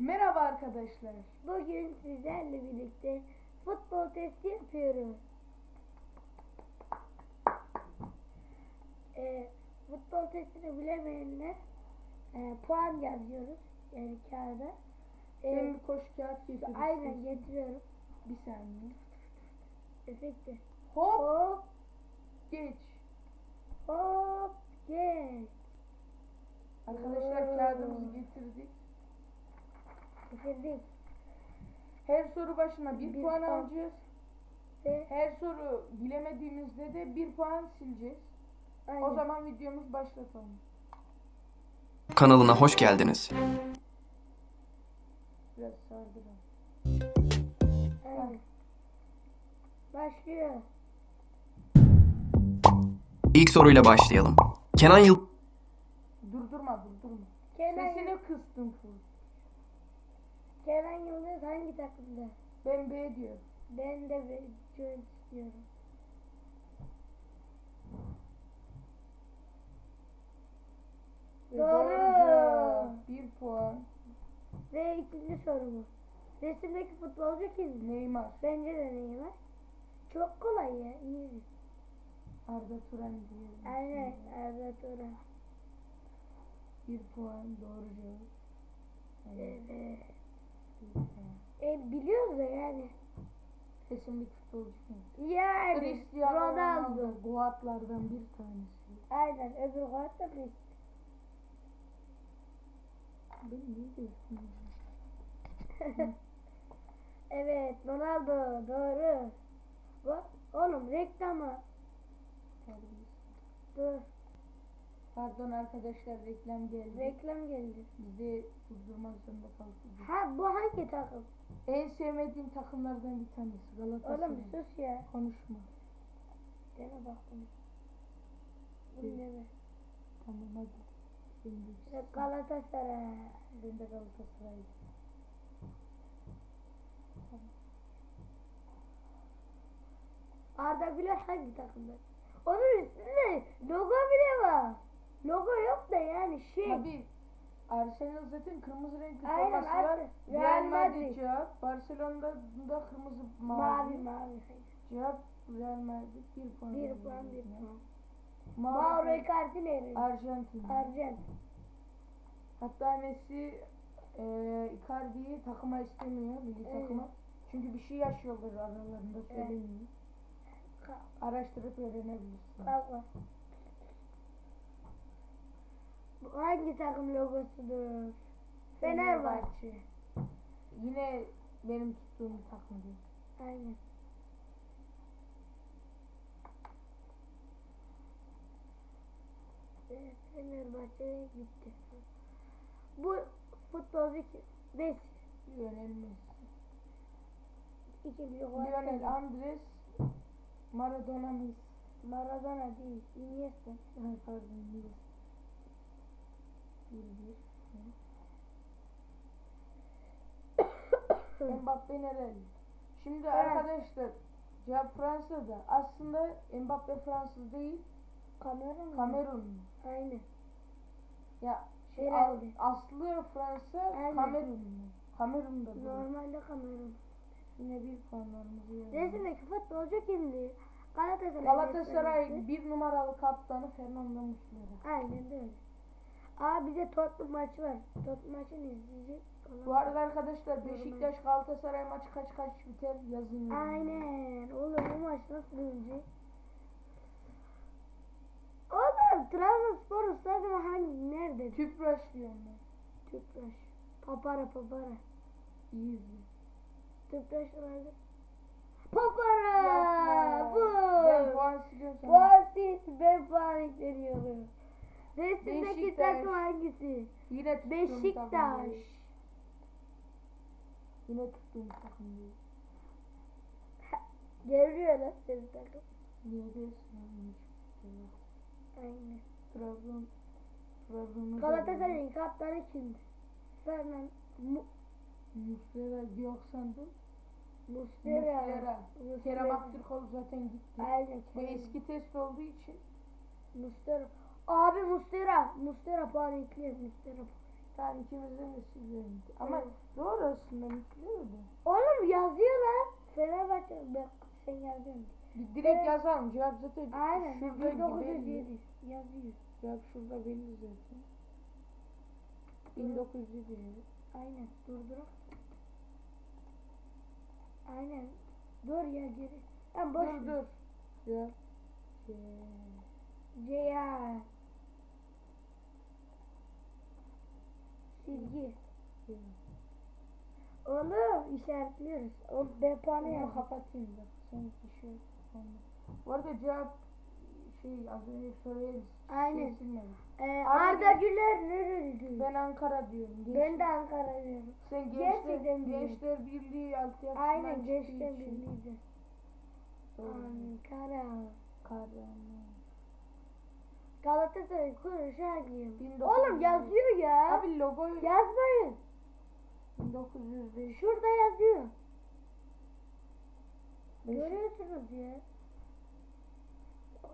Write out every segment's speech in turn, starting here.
Merhaba arkadaşlar. Bugün sizlerle birlikte futbol testi yapıyoruz. Ee, futbol testini bilemeyenler e, puan yazıyoruz yani kağıda. Ee, Ben bir koş kağıt getirdim. aynen getiriyorum. Bir saniye. Efekti. Hop Hop geç. hop geç. Arkadaşlar Oo. kağıdımızı getirdik. Bitirdik. Her soru başına bir, Bir puan puan. alacağız. Ve Her soru bilemediğimizde de bir puan sileceğiz. aynen. O zaman videomuz başlatalım. kanalına hoş geldiniz. Biraz sardıralım. Başlıyor. İlk soruyla başlayalım. Kenan Yıl Durdurma durdurma. Kenan, Sesini. Kenan Yıldız hangi takımda? Ben B diyor. Ben de istiyorum. Ve Doğru. Bir puan. Ve ikinci sorumuz. Resimdeki futbolcu kim? Neymar. Bence de Neymar. Çok kolay ya. Easy. Arda Turan diyelim. Aynen. Arda Turan. Bir puan doğru cevap. Evet. Evet. E, biliyoruz da yani. Kesinlikle futbolcu. Yani. Cristiano Ronaldo. Goatlardan bir tanesi. Aynen. Öbür kart da biz. Ben niye diyorsun? Evet. Ronaldo. Doğru. Bak. Oğlum reklama. Dur. Pardon arkadaşlar reklam geldi. Reklam geldi. Bizi durdurmak zorunda kaldık. Ha bu hangi takım? En sevmediğim takımlardan bir tanesi Galatasaray. Oğlum sus ya. Konuşma. Deme bakalım. Bu Evet. ne be? Tamam hadi. Ya Galatasaray. ben de Galatasaray'ım. Arda Güler hangi takımda? Onun üstünde logo bile var. Logo yok da yani şey. Tabii Arsenal zaten kırmızı renkli Aynen, forması var. Arsenal. Real Madrid cevap. Barcelona'da da kırmızı Mavi mavi. mavi. Cevap Real Madrid bir puan. Bir puan bir puan. Mauro Icardi nereli? Arjantin. Arjantin. Hatta Messi e, Icardi'yi takıma istemiyor milli Evet. takıma. Çünkü bir şey yaşıyorlar aralarında söylemiyor. Ka- Araştırıp öğrenebilirsin. Baba. Hangi takım logosudur? Fenerbahçe. Yine benim tuttuğum takım değil. Aynen. Evet, Fenerbahçe gitti. Bu futbolcu? Messi. Lionel Messi. İkinci Lionel Lionel Andres Maradona Messi. Maradona değil. Iniesta. Pardon değil. Mbappe nereli? Şimdi Evet. arkadaşlar cevap Fransa'da. Aslında Mbappe Fransız değil. Kamerun? Kamerun. Aynen. Ya şey, Herhalde. a- aslı Fransa Aynen. Kamerun. Kamerun'da. Normalde Kamerun. Yine bir puanlarımızı yazalım. Resimdeki futbolcu kimdi? Galatasaray. Galatasaray bir numaralı kaptanı Fernando Muslera. Aynen öyle. Aa bir de Tottenham maçı var. Tottenham maçını izleyecek. Bu arada arkadaşlar Beşiktaş Galatasaray maçı kaç kaç biter yazın. Aynen. Oğlum bu maç nasıl dönecek? Oğlum Trabzonspor stadyumu hangi nerede? Tüpraş diyorum ben. Tüpraş. Papara papara. İyi izle. Tüpraş nerede? Papara! Bu! Ben puan siliyorum sana. Boğaziçi ben puan veriyorum. Resimdeki Beşiktaş. takım hangisi? Yine tuttuğum Beşiktaş. takım. Yine tuttuğum takım değil. Geliyor lan senin takım. Niye diyorsun? Aynen. Trabzon Trabzon'u Galatasaray'ın kaptanı kimdi? Fernand Mu Muslera yok sandım. Muslera. Muslera. Kerem Aktürkoğlu zaten gitti. Aynen. Bu eski test olduğu için Muslera. Abi puan ekliyor. Muslera puan. Yani ikimizin de sizlerin. Ama Evet. doğru aslında Müslüman da. Oğlum yazıyorlar. Fenerbahçe bak sen. Bir direkt Evet. yazalım. Cevap zaten Aynen. şurada 1907 belli. yazıyor. Cevap şurada belli zaten. 1907 yazıyor. Aynen. Durdur. Aynen. Dur ya geri. Ben boş Dur ver. dur. Cevap. Silgi. Oğlum işaretliyoruz. O Bunu yaz. kapatayım da. Sen şey. Bu arada cevap şey az önce soruya Aynen. silmedim. Ee, Arda Güler nereli? Ben Ankara diyorum. Genç- Ben de Ankara diyorum. Sen Gerçekten gençler, biliyorum. gençler birliği altyapısından Aynen çıktığı gençler için-. Doğru. Ankara. Galatasaray Kuşakiyim. 1900 Oğlum yazıyor ya. Abi logoyu Yazmayın. 1905. Şurada yazıyor. Görüyorsunuz ya.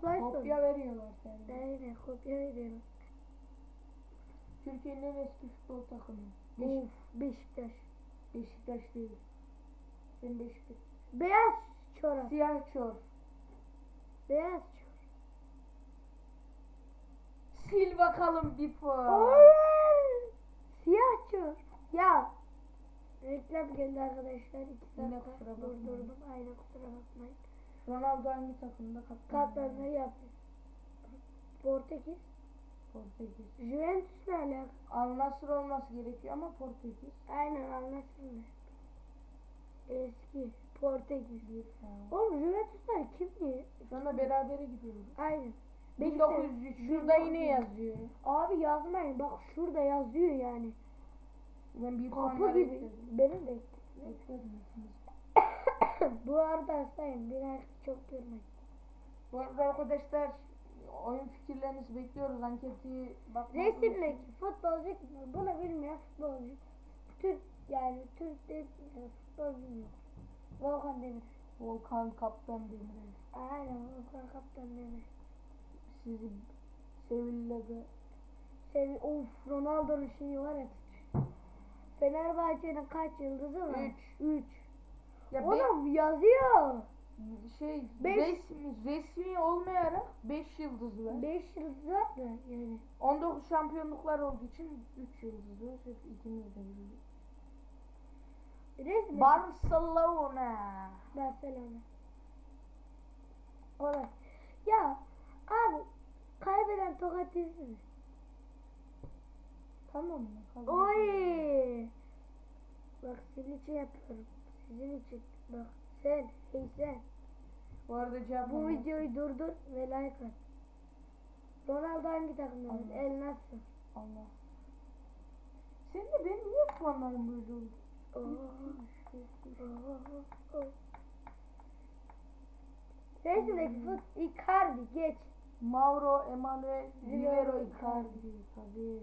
Soru. Kopya veriyorlar sende. Aynen kopya veriyorum. Türkiye'nin en eski futbol takımı. Beş, Of Beşiktaş. Beşiktaş değil. Sen Beşiktaş. Beyaz çorap. Siyah çor. Beyaz çorap. Sil bakalım bir puan. Oy! Siyah çor. Ya. Reklam geldi arkadaşlar. İki Yine dakika kusura bakmayın. durdurdum. Aynen kusura bakmayın. Ronaldo hangi takımda kaptan? Kaptanları yaptı. Portekiz. Portekiz. Juventus'la alakalı. Al Nassr olması gerekiyor ama Portekiz. Aynen anlaşıldı. Eski Portekiz. Oğlum Juventus'lar kimdi? Sonra berabere gidiyoruz. Aynen. 1903. Şurada yine yazıyor. Abi yazmayın bak şurada yazıyor yani. Ben bir Kapı gibi. Benim de. Bu arada hastayım. Bir ay çok görmedim. Bu arada arkadaşlar oyun fikirlerinizi bekliyoruz. Anketi bakmak Resimdeki futbolcu? Bunu bilmeyen futbolcu. Türk yani Türk değil yani futbol bilmiyor. Volkan Demir. Volkan Kaptan Demirel. Aynen Volkan Kaptan Demir. Sizi Sevilla'da Sevi of Ronaldo'nun şeyi var ya. Fenerbahçe'nin kaç yıldızı var? 3. 3. Ya Oğlum yazıyor. be- şey Beş. resmi resmi olmayarak 5 yıldız var. 5 yıldız var da yani. 19 şampiyonluklar olduğu için 3 yıldız var. Hep ikimiz de biliyoruz. Resmi. Barcelona. Barcelona. Olay. Ya abi kaybeden tokat yesin. Tamam mı? Oy. Bak senin için yapıyorum. Sizin için. Bak sen, hey sen. Bu arada cevap Bu videoyu durdur ve like at. Ronaldo hangi takımda? El Nasr. Allah. Sen de benim niye puanlarım böyle oldu? Oo. Resimdeki fut Icardi geç. Mauro Emanuel Rivero Icardi. Tabii.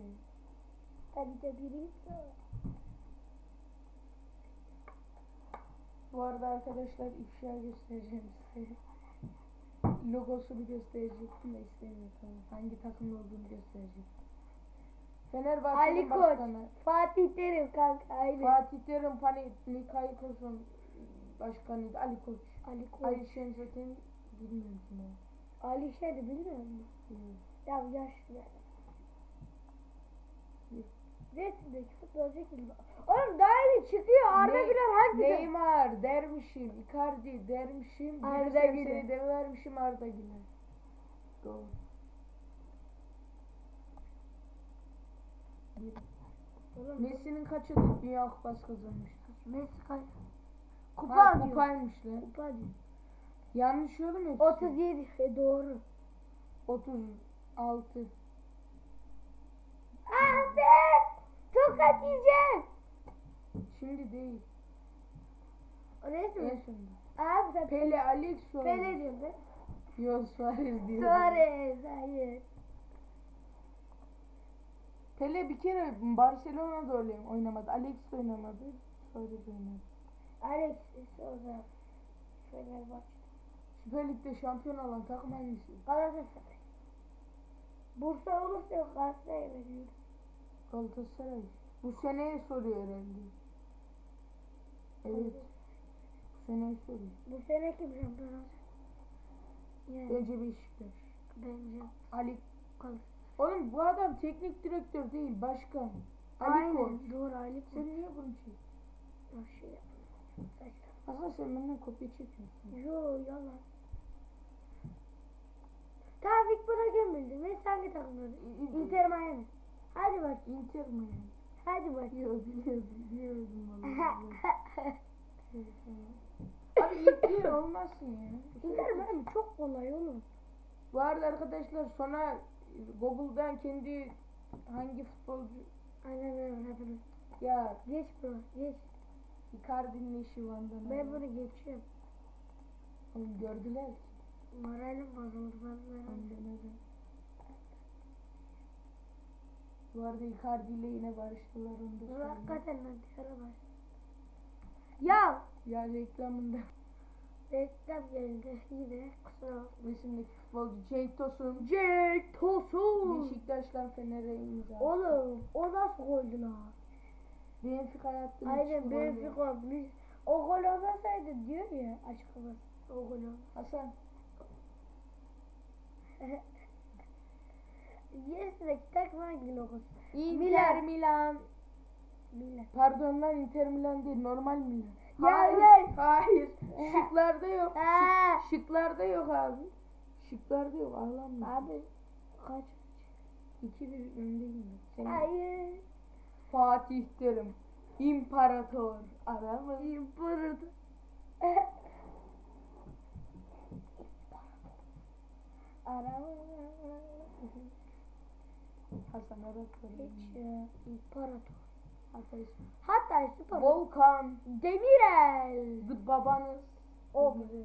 Hadi de biri. Bu arada arkadaşlar ifşa göstereceğim size. Logosunu gösterecektim de istemiyorum. Hangi takımda olduğunu. Fenerbahçe'nin Ali Koç. başkanı. Fatih Terim kanka. Aynen. Fatih Terim, Panathinaikos'un başkanıydı Ali Koç. Ali Koç. Ali Şen zaten bilmiyorum kim o. Ali Şer'i bilmiyor musun? Ya yaşlı. Resimdeki futbolcu kim? Oğlum daha iyi çıkıyor. Arda Ne- Güler hangi? Neymar, Dermişim, Icardi, Dermişim, Arda Güler. Güler. vermişim Arda Güler. Doğru. Messi'nin kaçı Dünya Kupası kazanmıştır? Messi kaç? Kupa kupaymış lan. Kupa diyor. Yanlış yorum hepsi. 37. E doğru. 36. Ah be! Tokat yiyeceğim. Şimdi değil. O neyse En sonunda. Abi sen Pele, Alex Suarez. Pele değil mi? Yok Suarez diyor. Suarez. Hayır. Pele bir kere Barcelona'da öyle oynamadı. Alex de oynamadı. Suarez oynadı. Alex Souza. Fenerbahçe. Süper Lig'de şampiyon olan takım hangisi? Galatasaray. Bursa olursa Galatasaray'a veriyorum. Galatasaray. Bu seneye soruyor herhalde. Evet. Bu seneye soruyor. Bu sene kim şampiyon olacak? Yani Bence Beşiktaş. bence Ali. kalır. Oğlum bu adam teknik direktör değil başkan. Ali Koç. Aynen doğru Ali Koç. Sen niye bunu çek? Ya şey yap. Saçma. Hasan sen benden kopya çekiyorsun. Yo yalan. Tevfik buna gömüldü. Messi hangi takımda? Inter Miami. Hadi bak. Inter mi? Hadi bak. Yok biliyordum. Biliyordum. Abi ilk olmazsın ya. Inter Miami çok kolay oğlum. Bu arada arkadaşlar sonra Google'dan kendi hangi futbolcu Aynen öyle hadi. ya Geç bro geç. Icardi'nin işi Van'dan. Ben bunu geçiyorum. Oğlum gördüler ki. Moralim bozuldu vallahi. Ondan öyle. Bu arada Icardi ile yine barıştılar onu da Bu hakikaten lan dışarı bak. Ya Ya reklamında reklam geldi yine kusura bakma. resimdeki futbolcu Cenk Tosun Cenk Tosun. Beşiktaş'tan Fener'e imza. Oğlum o nasıl goldü lan? Benfica yaptı. Aynen Benfica o gol olmasaydı diyor ya açıklaması. O gol olmaz. Hasan Yes takma hangi logosu? Inter Milan. Milan. Milan. Pardon lan Inter Milan değil normal Milan. Ya hayır, ne? hayır. Şıklarda yok. Ha. Şıklarda yok abi. Şıklarda yok ağlanma. Abi kaç? 2 bir öndeyim Hayır. Fatih Terim. İmparator. Aramız. İmparator. Hasan ya. İmparator. İsmi. Hatta spor. Volkan. Demirel. Gıd babanız. O. Güzel.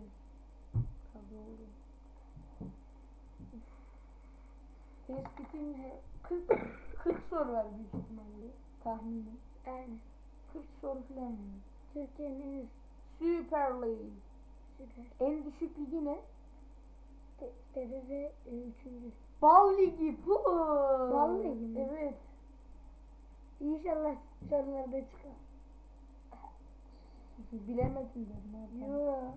Tespitin he- 40, 40 soru var büyük ihtimalle. Tahminim. Aynen. 40 soru falan. Türkiye'nin Süper süper. En düşük ligi ne? TRT e, üçüncü. Bal Ligi. Puh. Bal Ligi mi? Evet. İnşallah sorularda çıkar. Bilemediler ne yapalım. Yo.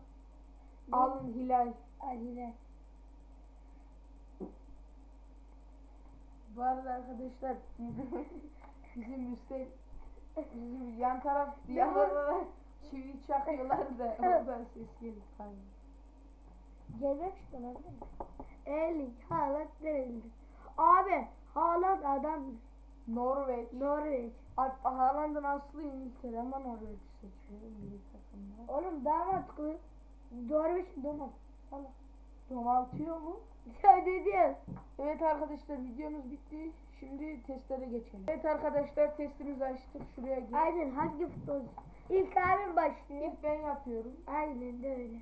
Al Hilal. Aliler. Bu arada arkadaşlar bizim üstte bizim yan taraf diğer çivi çakıyorlar da oradan ses geldi. Gezmek işte lan. Erling Haaland nereliydi? Abi Haaland adam Norveç. Norveç. At- Haaland'ın aslı İngiltere ama Norveç seçiyor milli takımda. Oğlum daha mantıklı. Norveç domuz. Tamam. Domaltıyor mu? Ya ne diyorsun? Evet arkadaşlar videomuz bitti. Şimdi testlere geçelim. Evet arkadaşlar testimizi açtık. Şuraya gir. Aynen hangi futbolcu? İlk abim başlıyor. İlk ben yapıyorum. Aynen de öyle.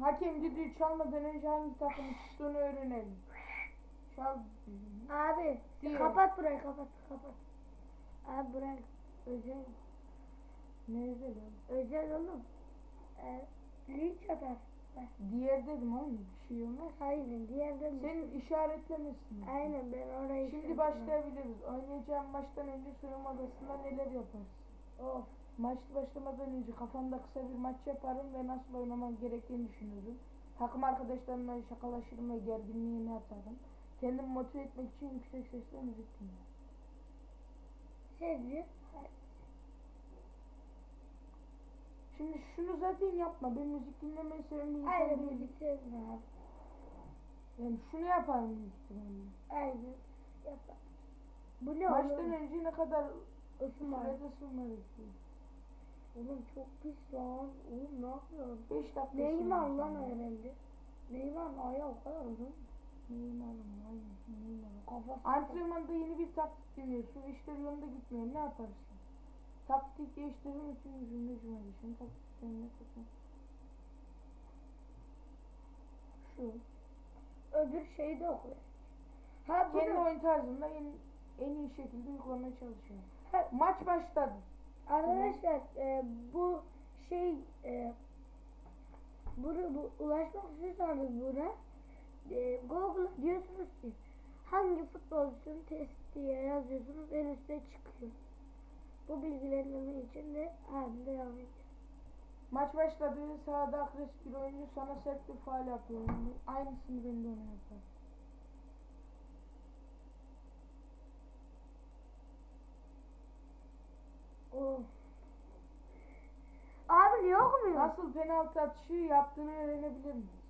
Hakem düdüğü çalmadan önce hangi takımın tuttuğunu öğrenelim. Çal. Abi Diyor. kapat burayı kapat kapat. Abi burayı özel Ne özel oğlum? özel oğlum. Ee, linç atar. Diğer dedim oğlum bir şey olmaz. Aynen diğerden Senin işaretlemesin. Aynen ben orayı Şimdi başlayabiliriz. Oynayacağım maçtan önce soyunma odasında neler yapıyorum. Of. Maç başlamadan önce kafamda kısa bir maç yaparım ve nasıl oynamam gerektiğini düşünürüm. Takım arkadaşlarımla şakalaşırım ve gerginliğini atarım. Kendimi motive etmek için yüksek sesle müzik dinlerim. Sevdi. Şimdi şunu zaten yapma. Ben müzik dinlemeyi seven bir insan Aynen değilim. müzik abi. Yani şunu yaparım büyük ihtimalle. Aynen. Yapar. Bu ne Maçtan oğlum? önce ne kadar Isınma. sürede ısınma bekliyor. Oğlum çok pis lan. Oğlum ne yapıyorsun? 5 dakika Neymar lan herhalde. Neymar'ın ayağı o kadar uzun. Neymar'ım aynen Neymar'ım. Kafası. Antrenmanda yeni bir taktik deniyorsun. İşler yolunda gitmiyor. Ne yaparsın? Taktik değiştirmek için cümle cümle düşün. Taktik seninle takım. Şu. Öbür şeyi de okuyor. Ha Kendi oyun tarzında en, en iyi şekilde uygulamaya çalışıyorum. Ha, Maç başladı. Arkadaşlar e, bu şey e, bunu bu, ulaşmak istiyorsanız buna e, Google diyorsunuz ki hangi futbolcusun test diye yazıyorsunuz en üstte çıkıyor. Bu bilgilendirme için de hem devam ediyor. Maç başladı. Sahada agresif bir oyuncu sana sert bir faal yapıyor. Aynısını ben de ona yaparım. Of. Abi niye okumuyor? Nasıl penaltı atışı yaptığını öğrenebilir miyiz?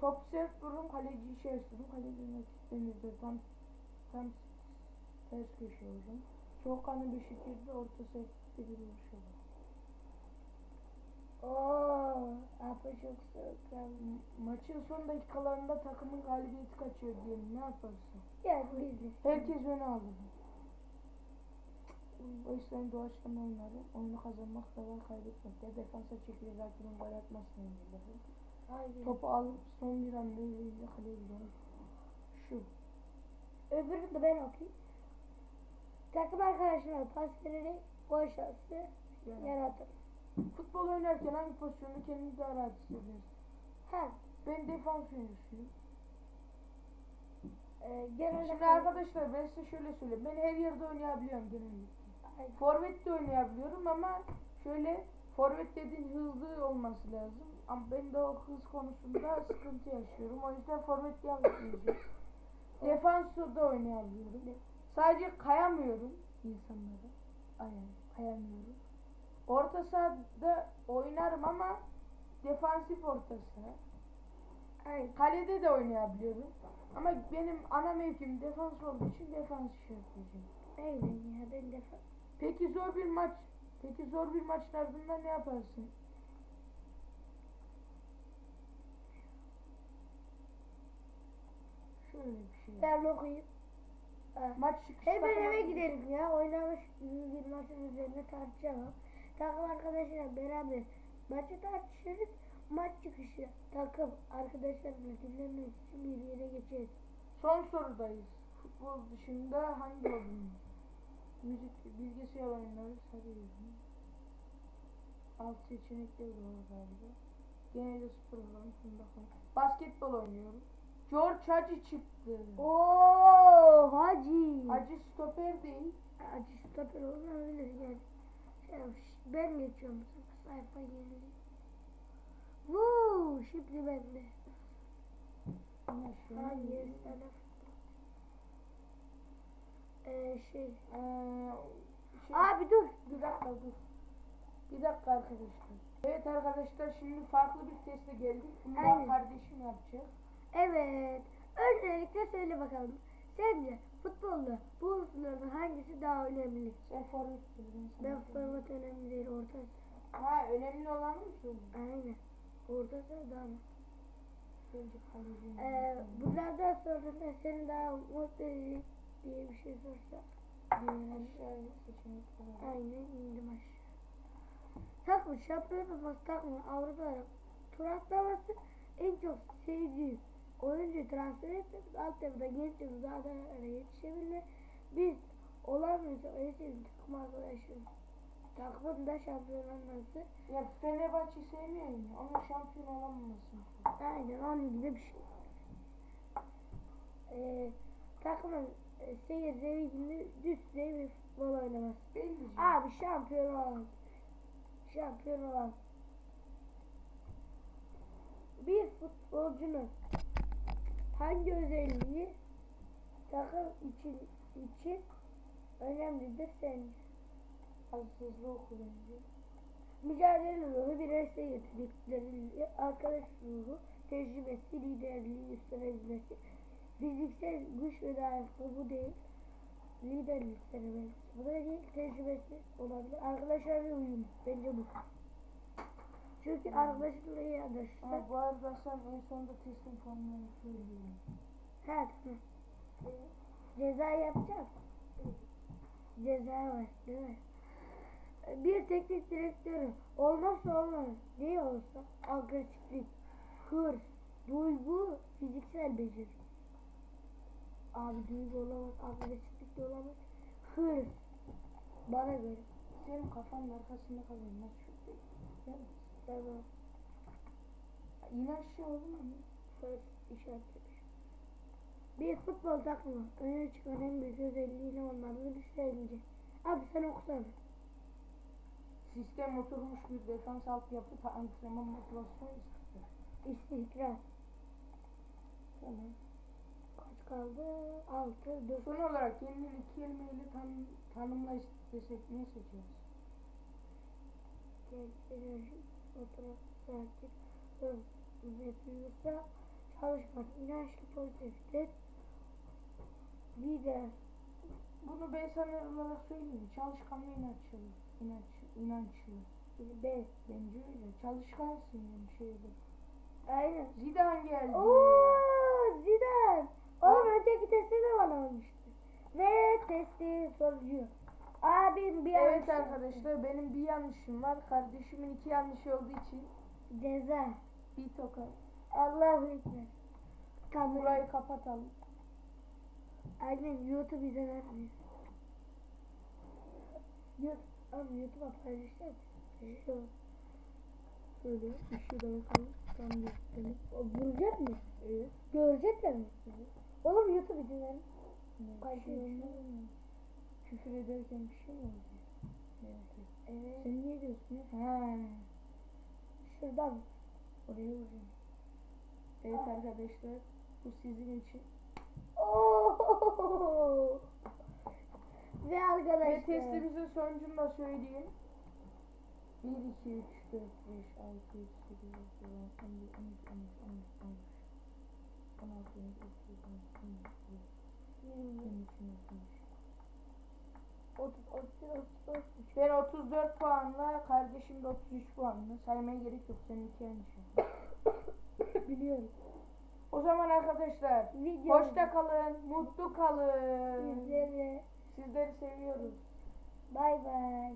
Top sert vururum, kaleciyi şey istedim. Kalecinin rakiplerini tam tam ters köşe oldum. Soğukkanlı bir şekilde orta sertlikte bir vuruş oldu. Oo, abi çok soğuk ya. Maçın son dakikalarında takımın galibiyeti kaçıyor diyelim. Ne yaparsın? Biz de. Herkes öne alır. O yüzden doğaçlama oyunları oyunu kazanmak da var kaybetmek de defansa çekilir rakibin gol atmasını engeller. Topu alıp son bir anda eliyle kaleye gidelim. Şu. Öbürünü de ben okuyayım. Takım arkadaşına pas vererek gol şansı Yani. yaratır. Futbol oynarken hangi pozisyonu kendini daha rahat hissedersin? Ha, Ben defans oyuncusuyum. e, genelde Şimdi arkadaşlar ben size şöyle söyleyeyim. Ben her yerde oynayabiliyorum genellikle. Forvet de oynayabiliyorum ama şöyle forvet dediğin hızlı olması lazım. Ama ben de o hız konusunda sıkıntı yaşıyorum. O yüzden forvet yapmayacağım. Defansı da oynayabiliyorum. Sadece kayamıyorum insanlara. Aynen kayamıyorum. Orta sahada oynarım ama defansif orta saha. ay, Kalede de oynayabiliyorum. Ama benim ana mevkim defans olduğu için defans işaretleyeceğim. aynen ya ben de Peki zor bir maç. Peki zor bir maçın ardından ne yaparsın? Şöyle bir şey. ben okuyayım. Maç çıkışı Hemen eve gidelim ya. Oynamış bir maçın üzerine tartışalım. Takım arkadaşlarla beraber maçı tartışırız. Maç çıkışı takım arkadaşlarla dinlemek için bir yere geçeriz. Son sorudayız. Futbol dışında hangi var? Müzik, bilgisayar oyunları sarıyorum. Alt seçenekleri de var galiba. Genelde spor falan. Basketbol oynuyorum. George Hacı çıktı. Oo, hacı. Hacı stoper değil. Hacı stoper olabilir gel. Şey, ben geçiyorum sayfa geldi. Vuu, şimdi bende. Hayır, sana ee, şey, Ee, şey- abi dur. Bir dakika dur. Bir dakika arkadaşlar. Evet arkadaşlar şimdi farklı bir teste geldik. Bunu Aynen. kardeşim yapacak. Evet. Öncelikle söyle bakalım. Sence futbolda bu unsurlardan hangisi daha önemli? Sen forvet ben Ben forvet önemli değil, orta. Ha önemli olanı mı söylüyorsun? Aynen. Orta daha mı? Ee, bunlardan sonra da seni daha mutlu edecek diye bir şey sorsa. Aynen indim aşağı. Takım şampiyon olması takımın Avrupa'da tur atlaması en çok sevdiğim oyuncu transfer etmek, altyapıda gençliğimiz daha da yetişebilir. Biz en sevdiğim takım arkadaşım. Takımın da şampiyon olması Ya Fenerbahçe sevmiyorum ya. Onun şampiyon istiyorum. aynen onun gibi bir şey. Ee, takımın e, seyir zevkinde düz bir futbol diyeceğim. Abi şampiyon olan. Şampiyon olan. Bir futbolcunun hangi özelliği takım için için önemlidir sence? Az hızlı oku bence. Mücadele ruhu, bireysel yetenekleri, arkadaş ruhu, tecrübesi, liderliği gösterebilmesi, fiziksel güç ve dayanıklı bu değil. Liderlik seremesi. Bu da değil, tecrübesi olabilir. Arkadaşlarla uyum. Bence bu. Çünkü arkadaşlarla iyi Ha, anlaşırsa. bu arada sen en sonunda testin formlarını söylüyorum. Ha tamam. Ceza yapacağız. Ceza var değil mi? Bir teknik direktörü olmazsa olmaz. Ne olsa agresiflik, hırs, duygu, fiziksel beceri. Abi duygu olamaz, agresiflik de olamaz. Hırs. Bana göre. Senin kafanın arkasında kalıyor. Mi? Tamam. İn aşağı olur mu? Hırs işaretlemiş. Bir futbol takımı öne çıkan en büyük özelliği ne olmalı bir söyleyeceğim. Abi sen okusana. Sistem oturmuş bir defans altyapı antrenman motivasyon istiyor. İstikrar. Tamam. Kaldı? 6, 4. Son olarak kendini iki kelimeyle tan tanımla istesek ne seçeriz? enerji, fotoğraf, sakin, söz, üretimiyorsa çalışmak, inançlı, pozitiftir. Lider, Bunu ben sana olarak söyleyeyim. Çalışkan ve inançlı. İnançlı. inançlı. B. Bence öyle. Çalışkansın yani şeyde. Aynen. Zidane geldi. Oo, Zidane. Oğlum öteki testi de bana olmuştu. Ve testi sorucu. Abim bir Evet yanlış arkadaşlar benim bir yanlışım var. Kardeşimin iki yanlışı olduğu için Ceza. bir tokat. Allahu Ekber. Kamera. Burayı kapatalım. Aynen YouTube bize vermiyor. YouTube. Abi YouTube'a paylaşacağız. Şu. Şöyle ışığı da yakalım. Tam gösterelim. O Vuracak mı? Evet. Görecekler mi? Oğlum YouTube izin ver. Şey? Küfür ederken bir şey mi olacak? Evet. Evet. Sen niye diyorsun ya? Ha. Şuradan. Oraya vuracağım. Evet arkadaşlar. Bu sizin için. Oo. Ve Ve arkadaşlar. testimizin sonucunu da söyleyeyim. 1, 2, 3, 4, 5, 6, 7, 8, 9, 10, 11, 12, 13, 14, 15, 16, 17, 18, 19, 20, 21, Ben 34 puanla, kardeşim de 33 puanla. Saymaya gerek yok. Senin iki yanlışın. Biliyorum. O zaman arkadaşlar, Video. hoşça kalın, mutlu kalın. Sizlere Sizleri seviyoruz. bay bay.